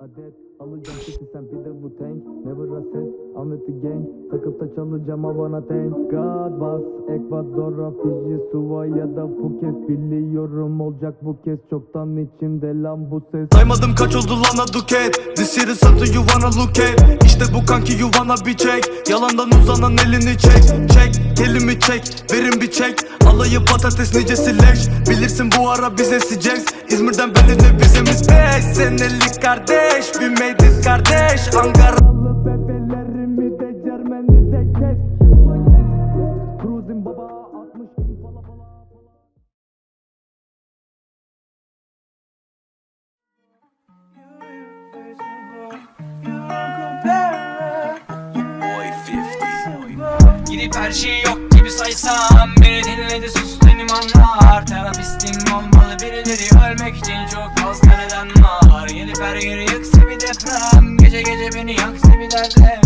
adet Alacağım sesi sen bir de I'm with the gang Takıp da çalacağım havana thank God Bas Ekvador'a Fiji Suva ya da Phuket Biliyorum olacak bu kez çoktan içimde lan bu ses Saymadım kaç oldu lan aduket This shit is something you wanna look at İşte bu kanki you wanna bir check Yalandan uzanan elini çek Çek kelimi çek verin bir çek Alayı patates nicesi leş Bilirsin bu ara bize sıcak İzmir'den Berlin'e vizemiz 5 senelik kardeş Bir meydit kardeş Ankara Kaybedip her şeyi yok gibi saysam Beni dinledi sus benim anlar Terapistim olmalı birileri ölmek için çok fazla neden var Gelip her yeri yaksa bir deprem Gece gece beni yaksa bir dertlem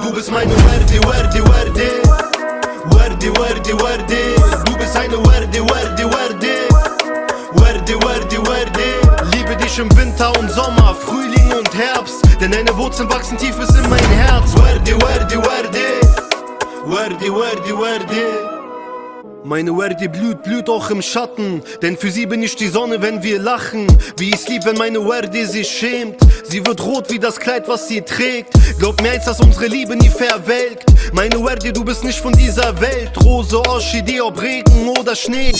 Du bist meine Werde, Werde, Werde. Werde, Werde, Werde. Du bist eine Werde, Werde, Werde. Werde, Werde, Werde. Liebe dich im Winter und Sommer, Frühling und Herbst. Denn deine Wurzeln wachsen tief bis in mein Herz. Werde, Werde, Werde. Werde, Werde, Werde. Meine Werdi blüht, blüht auch im Schatten, denn für sie bin ich die Sonne, wenn wir lachen. Wie ich's lieb, wenn meine Werdi sich schämt. Sie wird rot wie das Kleid, was sie trägt. Glaub mir eins, dass unsere Liebe nie verwelkt. Meine Werdi, du bist nicht von dieser Welt. Rose, Orchidee, ob Regen oder Schnee.